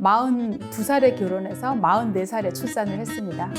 42살에 결혼해서 44살에 출산을 했습니다.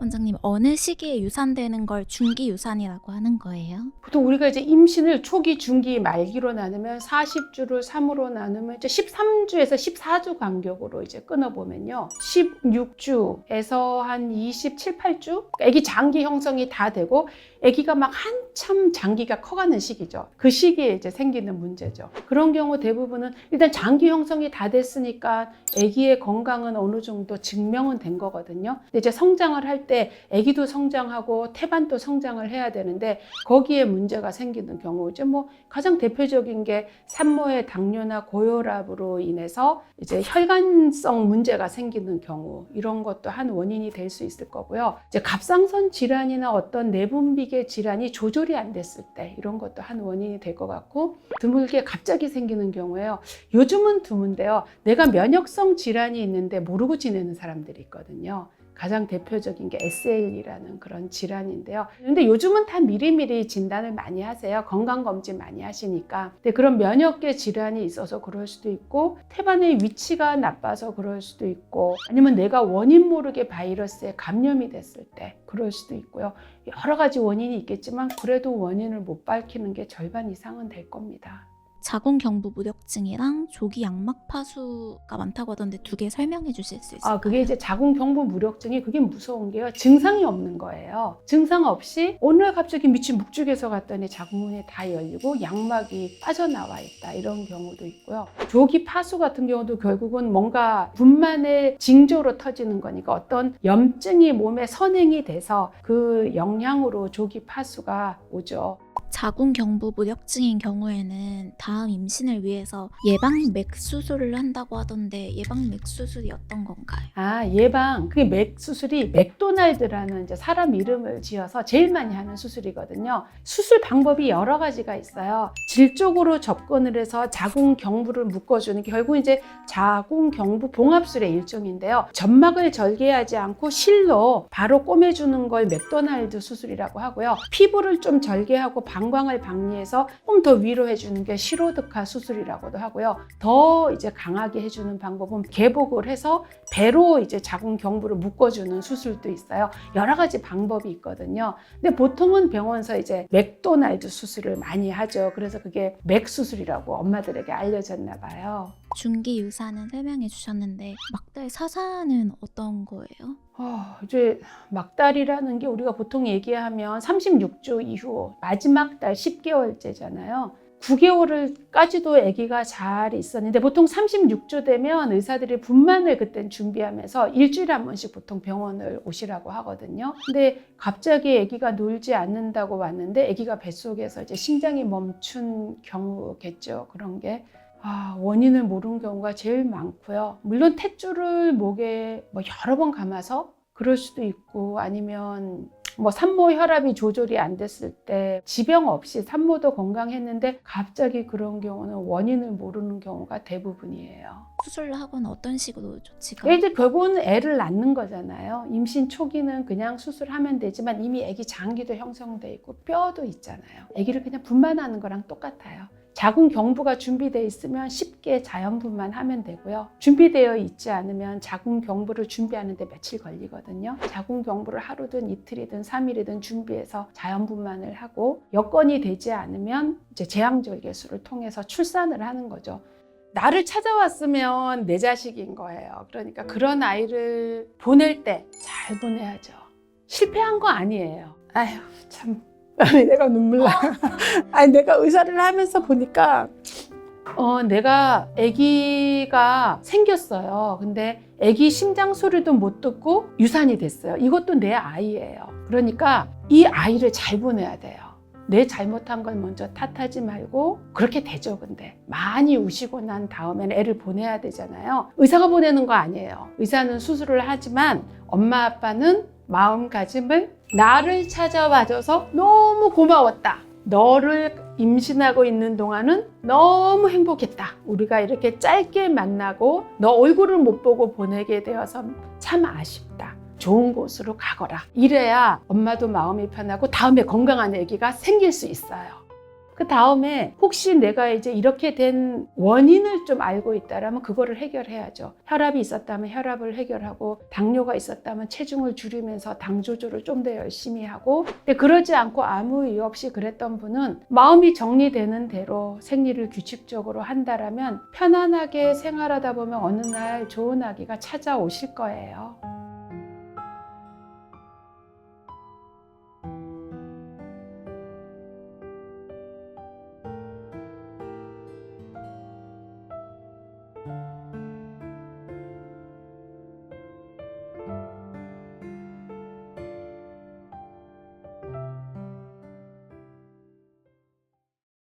원장님 어느 시기에 유산되는 걸 중기 유산이라고 하는 거예요? 보통 우리가 이제 임신을 초기, 중기, 말기로 나누면 40주를 3으로 나누면 이제 13주에서 14주 간격으로 이제 끊어보면요. 16주에서 한 27, 8주? 아기 장기 형성이 다 되고 아기가 막 한 참 장기가 커가는 시기죠. 그 시기에 이제 생기는 문제죠. 그런 경우 대부분은 일단 장기 형성이 다 됐으니까 아기의 건강은 어느 정도 증명은 된 거거든요. 근데 이제 성장을 할 때 아기도 성장하고 태반도 성장을 해야 되는데 거기에 문제가 생기는 경우 이제 뭐 가장 대표적인 게 산모의 당뇨나 고혈압으로 인해서 이제 혈관성 문제가 생기는 경우 이런 것도 한 원인이 될 수 있을 거고요. 이제 갑상선 질환이나 어떤 내분비계 질환이 조절 이 안 됐을 때 이런 것도 한 원인이 될 것 같고 드물게 갑자기 생기는 경우에요. 요즘은 드문데요. 내가 면역성 질환이 있는데 모르고 지내는 사람들이 있거든요. 가장 대표적인 게 SL이라는 그런 질환인데요. 근데 요즘은 다 미리미리 진단을 많이 하세요. 건강검진 많이 하시니까. 근데 그런 면역계 질환이 있어서 그럴 수도 있고, 태반의 위치가 나빠서 그럴 수도 있고, 아니면 내가 원인 모르게 바이러스에 감염이 됐을 때 그럴 수도 있고요. 여러 가지 원인이 있겠지만, 그래도 원인을 못 밝히는 게 절반 이상은 될 겁니다. 자궁경부 무력증이랑 조기 양막 파수가 많다고 하던데 두 개 설명해 주실 수 있어요? 아, 그게 이제 자궁경부 무력증이 그게 무서운 게요. 증상이 없는 거예요. 증상 없이 오늘 갑자기 미친 묵죽에서 갔더니 자궁문이 다 열리고 양막이 빠져나와 있다. 이런 경우도 있고요. 조기 파수 같은 경우도 결국은 뭔가 분만의 징조로 터지는 거니까 어떤 염증이 몸에 선행이 돼서 그 영향으로 조기 파수가 오죠. 자궁경부 무력증인 경우에는 다음 임신을 위해서 예방 맥 수술을 한다고 하던데 예방 맥 수술이 어떤 건가요? 아, 예방. 그게 맥 수술이 맥도날드라는 이제 사람 이름을 지어서 제일 많이 하는 수술이거든요. 수술 방법이 여러 가지가 있어요. 질 쪽으로 접근을 해서 자궁 경부를 묶어주는 게 결국 이제 자궁 경부 봉합술의 일종인데요. 점막을 절개하지 않고 실로 바로 꼬매주는 걸 맥도날드 수술이라고 하고요. 피부를 좀 절개하고 방광을 방리해서 조금 더 위로 해주는 게 시로드카 수술이라고도 하고요. 더 이제 강하게 해주는 방법은 개복을 해서 배로 이제 자궁 경부를 묶어주는 수술도 있어요. 여러 가지 방법이 있거든요. 근데 보통은 병원에서 이제 맥도날드 수술을 많이 하죠. 그래서 그게 맥 수술이라고 엄마들에게 알려졌나 봐요. 중기 유산은 설명해 주셨는데 막달 사사는 어떤 거예요? 어, 이제 막달이라는 게 우리가 보통 얘기하면 36주 이후 마지막 달 10개월째잖아요. 9개월을까지도 아기가 잘 있었는데 보통 36주 되면 의사들이 분만을 그땐 준비하면서 일주일에 한 번씩 보통 병원을 오시라고 하거든요. 근데 갑자기 아기가 놀지 않는다고 왔는데 아기가 뱃속에서 이제 심장이 멈춘 경우겠죠. 그런 게 아, 원인을 모르는 경우가 제일 많고요. 물론 탯줄을 목에 뭐 여러 번 감아서 그럴 수도 있고 아니면 뭐 산모 혈압이 조절이 안 됐을 때 지병 없이 산모도 건강했는데 갑자기 그런 경우는 원인을 모르는 경우가 대부분이에요. 수술을 하거나 어떤 식으로 조치가 그게 이제 결국은 애를 낳는 거잖아요. 임신 초기는 그냥 수술하면 되지만 이미 아기 장기도 형성돼 있고 뼈도 있잖아요. 아기를 그냥 분만하는 거랑 똑같아요. 자궁 경부가 준비되어 있으면 쉽게 자연 분만 하면 되고요. 준비되어 있지 않으면 자궁 경부를 준비하는데 며칠 걸리거든요. 자궁 경부를 하루든 이틀이든 삼일이든 준비해서 자연 분만을 하고 여건이 되지 않으면 이제 제왕절개술을 통해서 출산을 하는 거죠. 나를 찾아왔으면 내 자식인 거예요. 그러니까 그런 아이를 보낼 때 잘 보내야죠. 실패한 거 아니에요. 아휴, 참. 아니, 내가 눈물 나. 아니, 내가 의사를 하면서 보니까, 어, 내가 아기가 생겼어요. 근데 아기 심장 소리도 못 듣고 유산이 됐어요. 이것도 내 아이예요. 그러니까 이 아이를 잘 보내야 돼요. 내 잘못한 걸 먼저 탓하지 말고 그렇게 되죠 근데 많이 우시고 난 다음에는 애를 보내야 되잖아요 의사가 보내는 거 아니에요 의사는 수술을 하지만 엄마 아빠는 마음가짐을 나를 찾아와줘서 너무 고마웠다 너를 임신하고 있는 동안은 너무 행복했다 우리가 이렇게 짧게 만나고 너 얼굴을 못 보고 보내게 되어서 참 아쉽다 좋은 곳으로 가거라. 이래야 엄마도 마음이 편하고 다음에 건강한 아기가 생길 수 있어요. 그 다음에 혹시 내가 이제 이렇게 된 원인을 좀 알고 있다라면 그거를 해결해야죠. 혈압이 있었다면 혈압을 해결하고 당뇨가 있었다면 체중을 줄이면서 당 조절을 좀 더 열심히 하고 근데 그러지 않고 아무 이유 없이 그랬던 분은 마음이 정리되는 대로 생리를 규칙적으로 한다라면 편안하게 생활하다 보면 어느 날 좋은 아기가 찾아오실 거예요.